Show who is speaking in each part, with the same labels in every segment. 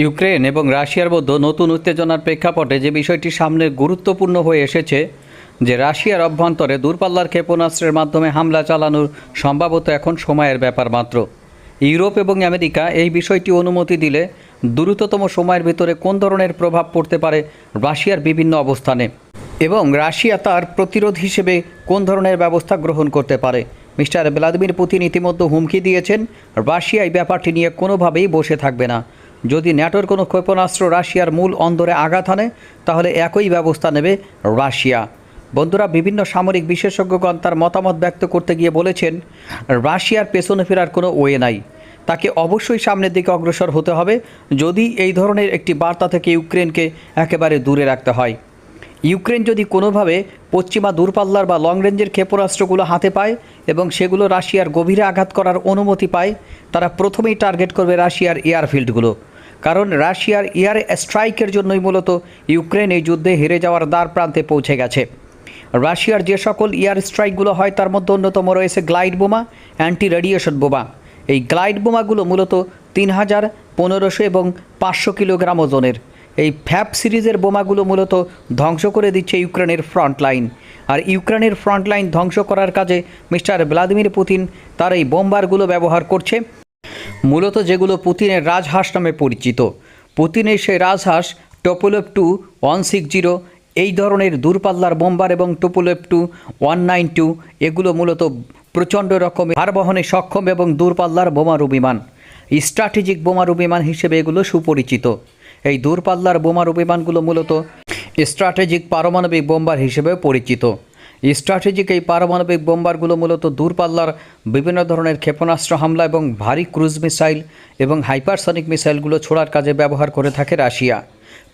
Speaker 1: Ukraine এবং রাশিয়ার মধ্যে নতুন উত্তেজনার প্রেক্ষাপটে যে বিষয়টি সামনে গুরুত্বপূর্ণ হয়ে এসেছে, যে রাশিয়ার অভ্যন্তরে দূরপাল্লার ক্ষেপণাস্ত্রের মাধ্যমে হামলা চালানোর সম্ভবত এখন সময়ের ব্যাপার মাত্র। ইউরোপ এবং আমেরিকা এই বিষয়টি অনুমতি দিলে দ্রুততম সময়ের ভিতরে কোন ধরনের প্রভাব পড়তে পারে রাশিয়ার বিভিন্ন অবস্থানে? এবং রাশিয়া তার প্রতিরোধ হিসেবে কোন ধরনের ব্যবস্থা গ্রহণ করতে পারে? মিস্টার ভ্লাদিমির পুতিন ইতিমধ্যে হুমকি দিয়েছেন, রাশিয়া এই ব্যাপারটি নিয়ে কোনোভাবেই বসে থাকবে না। যদি ন্যাটোর কোনো ক্ষেপণাস্ত্র রাশিয়ার মূল অন্দরে আঘাত হানে, তাহলে একই ব্যবস্থা নেবে রাশিয়া। বন্ধুরা, বিভিন্ন সামরিক বিশেষজ্ঞগণ তার মতামত ব্যক্ত করতে গিয়ে বলেছেন, রাশিয়ার পেছনে ফেরার কোনো ওয়ে নাই। তাকে অবশ্যই সামনের দিকে অগ্রসর হতে হবে যদি এই ধরনের একটি বার্তা থেকে ইউক্রেনকে একেবারে দূরে রাখতে হয়। ইউক্রেন যদি কোনোভাবে পশ্চিমা দূরপাল্লার বা লং রেঞ্জের ক্ষেপণাস্ত্রগুলো হাতে পায় এবং সেগুলো রাশিয়ার গভীরে আঘাত করার অনুমতি পায়, তারা প্রথমেই টার্গেট করবে রাশিয়ার এয়ারফিল্ডগুলো। কারণ রাশিয়ার এয়ার স্ট্রাইকের জন্যই মূলত ইউক্রেন এই যুদ্ধে হেরে যাওয়ার দ্বার প্রান্তে পৌঁছে গেছে। রাশিয়ার যে সকল এয়ার স্ট্রাইকগুলো হয়, তার মধ্যে অন্যতম রয়েছে গ্লাইড বোমা অ্যান্টি রেডিয়েশন বোমা। এই গ্লাইড বোমাগুলো মূলত তিন হাজার পনেরোশো এবং পাঁচশো কিলোগ্রাম ওজনের। এই ফ্যাপ সিরিজের বোমাগুলো মূলত ধ্বংস করে দিচ্ছে ইউক্রেনের ফ্রন্ট লাইন। আর ইউক্রেনের ফ্রন্ট লাইন ধ্বংস করার কাজে মিস্টার ভ্লাদিমির পুতিন তার এই বোমবারগুলো ব্যবহার করছে। মূলত যেগুলো পুতিনের রাজহাঁস নামে পরিচিত। পুতিনের সেই রাজহাঁস Tupolev two one six zero, এই ধরনের দূরপাল্লার বোম্বার এবং Tupolev two one nine two, এগুলো মূলত প্রচণ্ড রকমের ভার বহনে সক্ষম এবং দূরপাল্লার বোমারু বিমান। স্ট্র্যাটেজিক বোমারু বিমান হিসেবে এগুলো সুপরিচিত। এই দূরপাল্লার বোমারু বিমানগুলো মূলত স্ট্র্যাটেজিক পারমাণবিক বোম্বার হিসেবে পরিচিত। স্ট্র্যাটেজিক এই পারমাণবিক বোম্বারগুলো মূলত দূরপাল্লার বিভিন্ন ধরনের ক্ষেপণাস্ত্র হামলা এবং ভারী ক্রুজ মিসাইল এবং হাইপারসনিক মিসাইলগুলো ছোড়ার কাজে ব্যবহার করে থাকে রাশিয়া।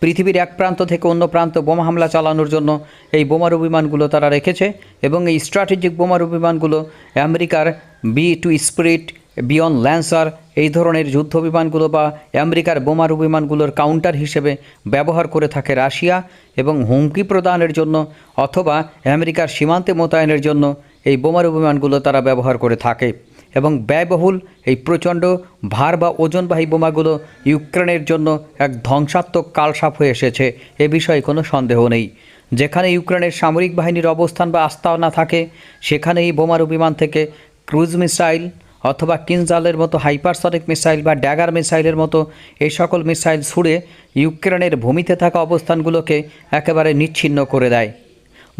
Speaker 1: পৃথিবীর এক প্রান্ত থেকে অন্য প্রান্ত বোমা হামলা চালানোর জন্য এই বোমারু বিমানগুলো তারা রেখেছে এবং এই স্ট্র্যাটেজিক বোমারু বিমানগুলো আমেরিকার B two Spirit B one Lancer, এই ধরনের যুদ্ধ বিমানগুলো বা আমেরিকার বোমারু বিমানগুলোর কাউন্টার হিসেবে ব্যবহার করে থাকে রাশিয়া এবং হুমকি প্রদানের জন্য অথবা আমেরিকার সীমান্তে মোতায়েনের জন্য এই বোমারু বিমানগুলো তারা ব্যবহার করে থাকে এবং ব্যয়বহুল এই প্রচণ্ড ভার বা ওজনবাহী বোমাগুলো ইউক্রেনের জন্য এক ধ্বংসাত্মক কালসাপ হয়ে এসেছে, এ বিষয়ে কোনো সন্দেহ নেই। যেখানে ইউক্রেনের সামরিক বাহিনীর অবস্থান বা আস্তানা থাকে সেখানে এই বোমারু বিমান থেকে ক্রুজ মিসাইল অথবা কিনজালের মতো হাইপারসনিক মিসাইল বা ড্যাগার মিসাইলের মতো এই সকল মিসাইল ছুড়ে ইউক্রেনের ভূমিতে থাকা অবস্থানগুলোকে একেবারে নিচ্ছিন্ন করে দেয়।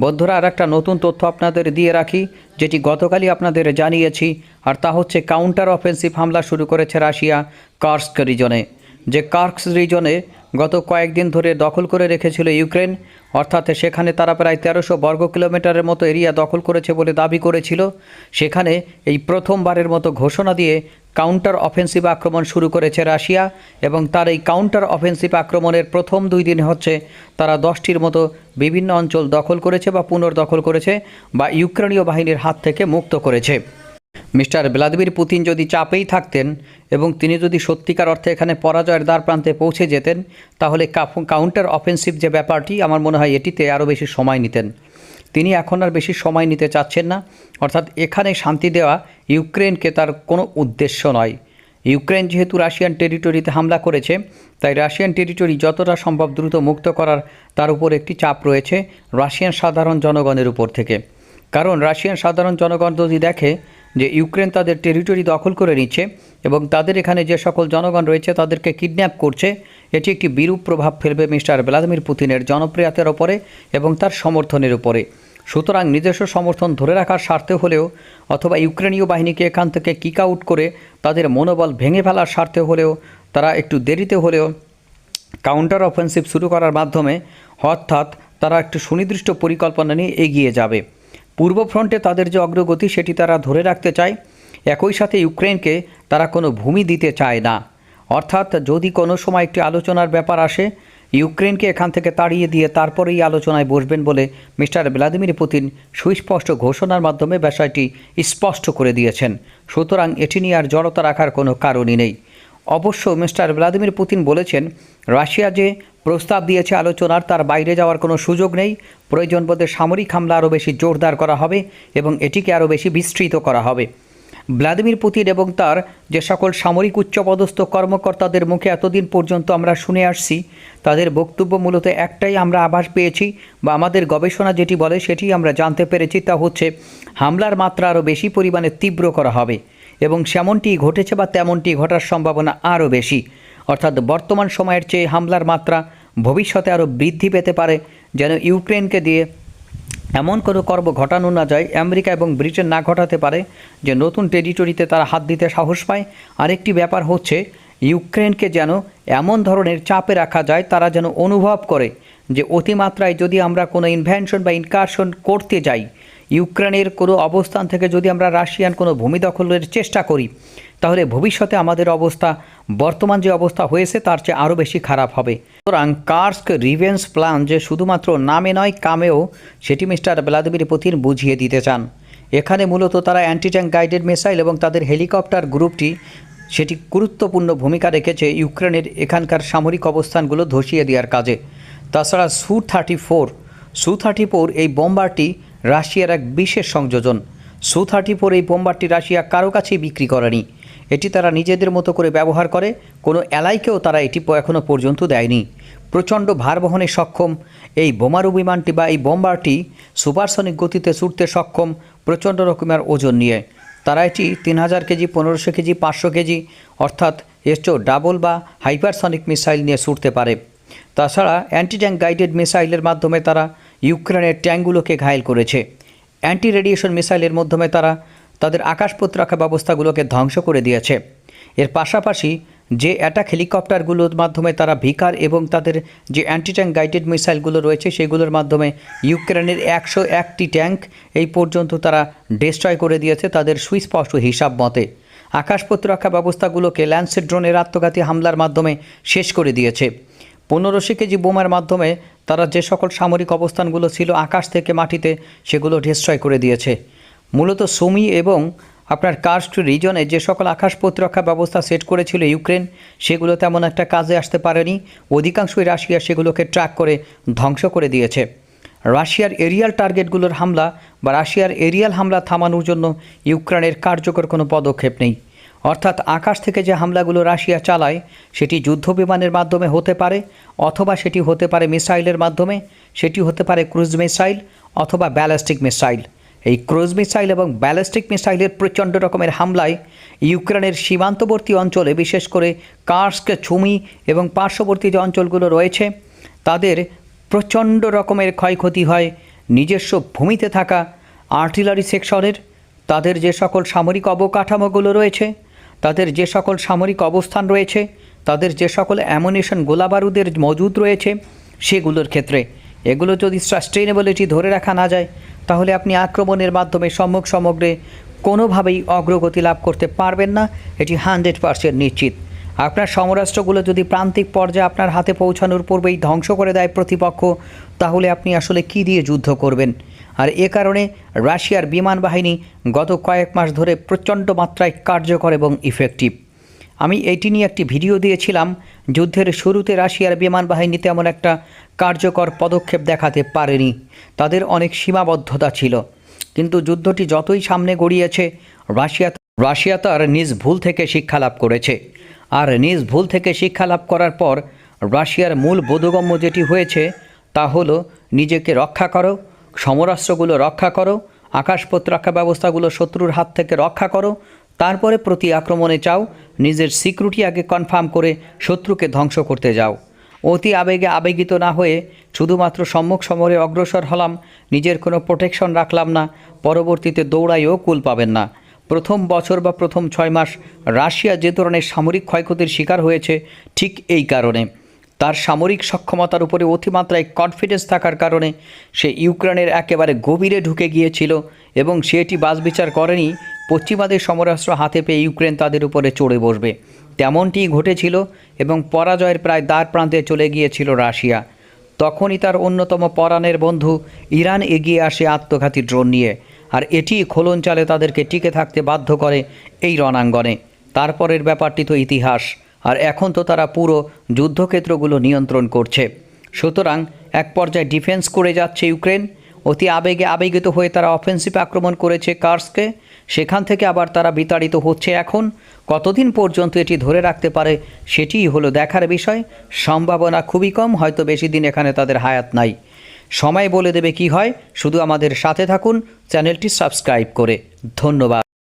Speaker 1: বন্ধুরা আর একটা নতুন তথ্য আপনাদের দিয়ে রাখি, যেটি গতকালই আপনাদের জানিয়েছি, আর তা হচ্ছে কাউন্টার অফেন্সিভ হামলা শুরু করেছে রাশিয়া কার্স্ক রিজনে। যে কার্কস রিজনে গত কয়েকদিন ধরে দখল করে রেখেছিল ইউক্রেন অর্থাৎ সেখানে তারা প্রায় তেরোশো বর্গ কিলোমিটারের মতো এরিয়া দখল করেছে বলে দাবি করেছিল। সেখানে এই প্রথমবারের মতো ঘোষণা দিয়ে কাউন্টার অফেন্সিভ আক্রমণ শুরু করেছে রাশিয়া এবং তার এই কাউন্টার অফেন্সিভ আক্রমণের প্রথম দুই দিন হচ্ছে তারা দশটির মতো বিভিন্ন অঞ্চল দখল করেছে বা পুনর্দখল করেছে বা ইউক্রেনীয় বাহিনীর হাত থেকে মুক্ত করেছে। মিস্টার ভ্লাদিমির পুতিন যদি চাপেই থাকতেন এবং তিনি যদি সত্যিকার অর্থে এখানে পরাজয়ের দ্বার প্রান্তে পৌঁছে যেতেন, তাহলে কাউন্টার অফেন্সিভ যে ব্যাপারটি, আমার মনে হয় এটিতে আরও বেশি সময় নিতেন। তিনি এখন আর বেশি সময় নিতে চাচ্ছেন না। অর্থাৎ এখানে শান্তি দেওয়া ইউক্রেনকে তার কোনো উদ্দেশ্য নয়। ইউক্রেন যেহেতু রাশিয়ান টেরিটরিতে হামলা করেছে, তাই রাশিয়ান টেরিটরি যতটা সম্ভব দ্রুত মুক্ত করার তার উপর একটি চাপ রয়েছে রাশিয়ান সাধারণ জনগণের উপর থেকে। কারণ রাশিয়ান সাধারণ জনগণ যদি দেখে যে ইউক্রেন তাদের টেরিটরি দখল করে নিচ্ছে এবং তাদের এখানে যে সকল জনগণ রয়েছে তাদেরকে কিডন্যাপ করছে, এটি একটি বিরূপ প্রভাব ফেলবে মিস্টার ভ্লাদিমির পুতিনের জনপ্রিয়তার ওপরে এবং তার সমর্থনের উপরে। সুতরাং নিজস্ব সমর্থন ধরে রাখার স্বার্থে হলেও অথবা ইউক্রেনীয় বাহিনীকে এখান থেকে কিক আউট করে তাদের মনোবল ভেঙে ফেলার স্বার্থে হলেও তারা একটু দেরিতে হলেও কাউন্টার অফেন্সিভ শুরু করার মাধ্যমে অর্থাৎ তারা একটু সুনির্দিষ্ট পরিকল্পনা নিয়ে এগিয়ে যাবে। পূর্ব ফ্রন্টে তাদের যে অগ্রগতি সেটি তারা ধরে রাখতে চায়, একই সাথে ইউক্রেনকে তারা কোনো ভূমি দিতে চায় না। অর্থাৎ যদি কোনো সময় একটি আলোচনার ব্যাপার আসে, ইউক্রেনকে এখান থেকে তাড়িয়ে দিয়ে তারপরেই আলোচনায় বসবেন বলে মিস্টার ভ্লাদিমির পুতিন সুস্পষ্ট ঘোষণার মাধ্যমে বিষয়টি স্পষ্ট করে দিয়েছেন। সুতরাং এটি নিয়ে আর জড়তা রাখার কোনো কারণই নেই। অবশ্য মিস্টার ভ্লাদিমির পুতিন বলেছেন, রাশিয়া যে প্রস্তাব দিয়েছে আলোচনার, তার বাইরে যাওয়ার কোনো সুযোগ নেই। প্রয়োজন বোধে সামরিক হামলা আরও বেশি জোরদার করা হবে এবং এটিকে আরও বেশি বিস্তৃত করা হবে। ভ্লাদিমির পুতিন এবং তার যে সকল সামরিক উচ্চপদস্থ কর্মকর্তাদের মুখে এতদিন পর্যন্ত আমরা শুনে আসছি, তাদের বক্তব্য মূলত একটাই আমরা আভাস পেয়েছি বা আমাদের গবেষণা যেটি বলে সেটি আমরা জানতে পেরেছি, তা হচ্ছে হামলার মাত্রা আরও বেশি পরিমাণে তীব্র করা হবে এবং সেমনটি ঘটেছে বা তেমনটি ঘটার সম্ভাবনা আরও বেশি। অর্থাৎ বর্তমান সময়ের চেয়ে হামলার মাত্রা ভবিষ্যতে আরও বৃদ্ধি পেতে পারে, যেন ইউক্রেনকে দিয়ে এমন কোনো কর্ম ঘটানো না যায়, আমেরিকা এবং ব্রিটেন না ঘটাতে পারে, যে নতুন টেরিটরিতে তারা হাত দিতে সাহস পায়। আরেকটি ব্যাপার হচ্ছে, ইউক্রেনকে যেন এমন ধরনের চাপে রাখা যায়, তারা যেন অনুভব করে যে অতিমাত্রায় যদি আমরা কোনো ইনভেনশন বা ইনকারশন করতে যাই, ইউক্রেনের কোনো অবস্থান থেকে যদি আমরা রাশিয়ান কোনো ভূমি দখলের চেষ্টা করি তাহলে ভবিষ্যতে আমাদের অবস্থা, বর্তমান যে অবস্থা হয়েছে তার চেয়ে আরও বেশি খারাপ হবে। সুতরাং কার্স্ক রিভেন্স প্ল্যান যে শুধুমাত্র নামে নয়, কামেও সেটি মিস্টার ভ্লাদিমির পুতিন বুঝিয়ে দিতে চান। এখানে মূলত তারা অ্যান্টি ট্যাঙ্ক গাইডেড মিসাইল এবং তাদের হেলিকপ্টার গ্রুপটি সেটি গুরুত্বপূর্ণ ভূমিকা রেখেছে ইউক্রেনের এখানকার সামরিক অবস্থানগুলো ধসিয়ে দেওয়ার কাজে। তাছাড়া Su thirty four, Su thirty four এই বোম্বারটি রাশিয়ার এক বিশেষ সংযোজন। সু থার্টি ফোর এই বোম্বারটি রাশিয়া কারও কাছেই বিক্রি করেনি। এটি তারা নিজেদের মতো করে ব্যবহার করে, কোনো এলাইকেও তারা এটি এখনও পর্যন্ত দেয়নি। প্রচণ্ড ভার বহনে সক্ষম, এই বোমারু বিমানটি বা এই বোম্বারটি সুপারসনিক গতিতে ছুটতে সক্ষম, প্রচণ্ড রকমের ওজন নিয়ে। তারা এটি তিন হাজার কেজি, পনেরোশো কেজি, পাঁচশো কেজি, অর্থাৎ এর ডাবল বা হাইপারসনিক মিসাইল নিয়ে ছুটতে পারে। তাছাড়া অ্যান্টি ট্যাঙ্ক গাইডেড মিসাইলের মাধ্যমে তারা ইউক্রেনের ট্যাঙ্কগুলোকে ঘায়েল করেছে। অ্যান্টি রেডিয়েশন মিসাইলের মাধ্যমে তারা তাদের আকাশ প্রতিরক্ষা ব্যবস্থাগুলোকে ধ্বংস করে দিয়েছে। এর পাশাপাশি যে অ্যাটাক হেলিকপ্টারগুলোর মাধ্যমে তারা ভিকার এবং তাদের যে অ্যান্টি ট্যাঙ্ক গাইডেড মিসাইলগুলো রয়েছে, সেগুলোর মাধ্যমে ইউক্রেনের একশো একটি ট্যাঙ্ক এই পর্যন্ত তারা ডিস্ট্রয় করে দিয়েছে তাদের সুস্পষ্ট হিসাব মতে। আকাশ প্রতিরক্ষা ব্যবস্থাগুলোকে ল্যান্সের ড্রোনের আত্মঘাতী হামলার মাধ্যমে শেষ করে দিয়েছে। পনেরোশো কেজি বোমার মাধ্যমে তারা যে সকল সামরিক অবস্থানগুলো ছিল আকাশ থেকে মাটিতে, সেগুলো ডিস্ট্রয় করে দিয়েছে। মূলত সুমি এবং আপনার কার্স্ট রিজনে যে সকল আকাশ প্রতিরক্ষা ব্যবস্থা সেট করেছিল ইউক্রেন, সেগুলো তেমন একটা কাজে আসতে পারেনি। অধিকাংশই রাশিয়া সেগুলোকে ট্র্যাক করে ধ্বংস করে দিয়েছে। রাশিয়ার এরিয়াল টার্গেটগুলোর হামলা বা রাশিয়ার এরিয়াল হামলা থামানোর জন্য ইউক্রেনের কার্যকর কোনো পদক্ষেপ নেই। অর্থাৎ আকাশ থেকে যে হামলাগুলো রাশিয়া চালায়, সেটি যুদ্ধ বিমানের মাধ্যমে হতে পারে অথবা সেটি হতে পারে মিসাইলের মাধ্যমে, সেটি হতে পারে ক্রুজ মিসাইল অথবা ব্যালিস্টিক মিসাইল। এই ক্রুজ মিসাইল এবং ব্যালিস্টিক মিসাইলের প্রচণ্ড রকমের হামলায় ইউক্রেনের সীমান্তবর্তী অঞ্চলে, বিশেষ করে কার্স্ক, ছুমি এবং পার্শ্ববর্তী যে অঞ্চলগুলো রয়েছে, তাদের প্রচণ্ড রকমের ক্ষয়ক্ষতি হয়। নিজস্ব ভূমিতে থাকা আর্টিলারি সেকশনের, তাদের যে সকল সামরিক অবকাঠামোগুলো রয়েছে, তাদের যে সকল সামরিক অবস্থান রয়েছে, তাদের যে সকল অ্যামুনেশন গোলাবারুদের মজুদ রয়েছে, সেগুলোর ক্ষেত্রে এগুলো যদি সাস্টেইনেবিলিটি ধরে রাখা না যায়, তাহলে আপনি আক্রমণের মাধ্যমে সম্মুখ সমগ্রে কোনোভাবেই অগ্রগতি লাভ করতে পারবেন না। এটি হান্ড্রেড পার্সেন্ট নিশ্চিত। আপনার সমরাষ্ট্রগুলো যদি প্রান্তিক পর্যায়ে আপনার হাতে পৌঁছানোর পূর্বেই ধ্বংস করে দেয় প্রতিপক্ষ, তাহলে আপনি আসলে কী দিয়ে যুদ্ধ করবেন? আর এ কারণে রাশিয়ার বিমান বাহিনী গত কয়েক মাস ধরে প্রচণ্ড মাত্রায় কার্যকর এবং ইফেক্টিভ আমি এটি নিয়ে একটি ভিডিও দিয়েছিলাম। যুদ্ধের শুরুতে রাশিয়ার বিমান বাহিনী তেমন একটা কার্যকর পদক্ষেপ দেখাতে পারেনি। তাদের অনেক সীমাবদ্ধতা ছিল। কিন্তু যুদ্ধটি যতই সামনে গড়িয়েছে, রাশিয়া রাশিয়া তার নিজ ভুল থেকে শিক্ষা লাভ করেছে। আর নিজ ভুল থেকে শিক্ষা লাভ করার পর রাশিয়ার মূল বোধগম্য যেটি হয়েছে, তা হলো নিজেকে রক্ষা করো, সমরাস্ত্রগুলো রক্ষা করো, আকাশ প্রতিরক্ষা ব্যবস্থাগুলো শত্রুর হাত থেকে রক্ষা করো, তারপরে প্রতি আক্রমণে চাও, নিজের সিকিউরিটি আগে কনফার্ম করে শত্রুকে ধ্বংস করতে যাও। অতি আবেগে আবেগিত না হয়ে শুধুমাত্র সম্মুখ সমরে অগ্রসর হলাম, নিজের কোনো প্রোটেকশন রাখলাম না, পরবর্তীতে দৌড়াইও কুল পাবেন না। প্রথম বছর বা প্রথম ছয় মাস রাশিয়া যে ধরনের সামরিক ক্ষয়ক্ষতির শিকার হয়েছে, ঠিক এই কারণে। তার সামরিক সক্ষমতার উপরে অতিমাত্রায় কনফিডেন্স থাকার কারণে সে ইউক্রেনের একেবারে গভীরে ঢুকে গিয়েছিল এবং সে এটি বাছবিচার করেনি, পশ্চিমাদের সমরাস্ত্র হাতে পেয়ে ইউক্রেন তাদের উপরে চড়ে বসবে। তেমনটিই ঘটেছিল এবং পরাজয়ের প্রায় দ্বার প্রান্তে চলে গিয়েছিল রাশিয়া। তখনই তার অন্যতম পরাণের বন্ধু ইরান এগিয়ে আসে আত্মঘাতী ড্রোন নিয়ে, আর এটি খোলন চালে তাদেরকে টিকে থাকতে বাধ্য করে এই রণাঙ্গনে। তারপরের ব্যাপারটি তো ইতিহাস, আর এখন তো তারা পুরো যুদ্ধক্ষেত্রগুলো নিয়ন্ত্রণ করছে। সুতরাং এক পর্যায়ে ডিফেন্স করে যাচ্ছে ইউক্রেন অতি আবেগে আবেগিত হয়ে তারা অফেন্সিভ আক্রমণ করেছে কার্সকে। সেখান থেকে আবার তারা বিতাড়িত হচ্ছে এখন। কতদিন পর্যন্ত এটি ধরে রাখতে পারে সেটিই হলো দেখার বিষয়। সম্ভাবনা খুবই কম, হয়তো বেশি দিন এখানে তাদের হায়াত নাই। সময় বলে দেবে কি হয়। শুধু আমাদের সাথে থাকুন, চ্যানেলটি সাবস্ক্রাইব করে। ধন্যবাদ।